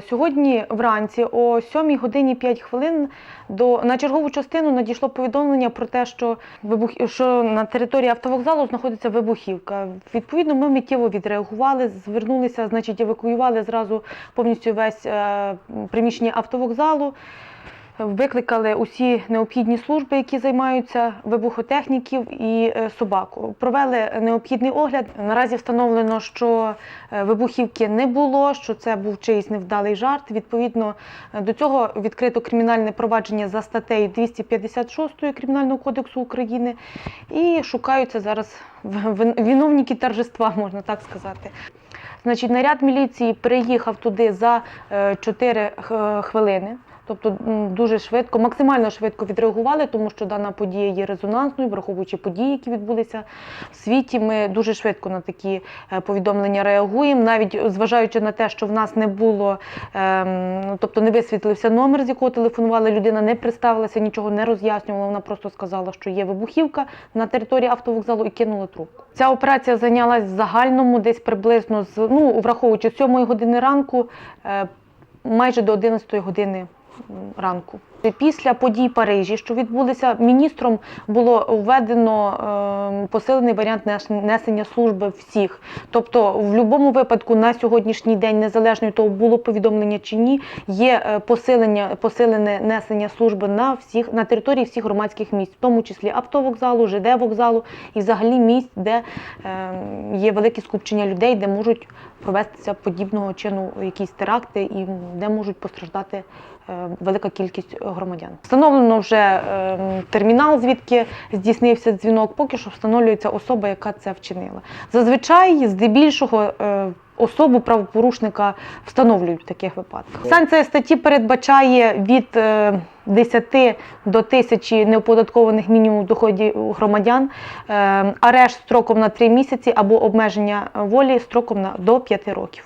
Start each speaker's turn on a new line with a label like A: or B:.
A: Сьогодні вранці о 7 годині 5 хвилин до на чергову частину надійшло повідомлення про те, що вибух що на території автовокзалу знаходиться вибухівка. Відповідно, ми миттєво відреагували, звернулися, значить, евакуювали зразу повністю весь е, приміщення автовокзалу. Викликали усі необхідні служби, які займаються вибухотехніків і е, собаку. Провели необхідний огляд. Наразі встановлено, що е, вибухівки не було, що це був чийсь невдалий жарт. Відповідно е, до цього відкрито кримінальне провадження за статтею 256 Кримінального кодексу України і шукаються зараз виновники торжества, можна так сказати. Значить, наряд міліції приїхав туди за 4 хвилини. Тобто дуже швидко, максимально швидко відреагували, тому що дана подія є резонансною, враховуючи події, які відбулися в світі. Ми дуже швидко на такі е, повідомлення реагуємо, навіть зважаючи на те, що в нас не було, ем, ну, тобто не висвітлився номер, з якого телефонували. Людина не представилася, нічого не роз'яснювала. Вона просто сказала, що є вибухівка на території автовокзалу і кинула трубку. Ця операція зайнялась в загальному десь приблизно з ну враховуючи з 7 години ранку, е, майже до 11 години ранку. Після подій Парижі, що відбулися, міністром було введено е, посилений варіант несення служби всіх. Тобто, в будь-якому випадку на сьогоднішній день, незалежно від того, було повідомлення чи ні, є е, посилення, посилене несення служби на всіх на території всіх громадських місць, в тому числі автовокзалу, ЖД вокзалу і взагалі місць, де е, є велике скупчення людей, де можуть провестися подібного чину якісь теракти і де можуть постраждати е, велика кількість громадян. Встановлено вже е, термінал, звідки здійснився дзвінок. Поки що встановлюється особа, яка це вчинила. Зазвичай, здебільшого, е, особу правопорушника встановлюють в таких випадках. Санкція статті передбачає від е, 10 до 1000 неоподаткованих мінімум доходів громадян, е, арешт строком на 3 місяці або обмеження волі строком на до 5 років.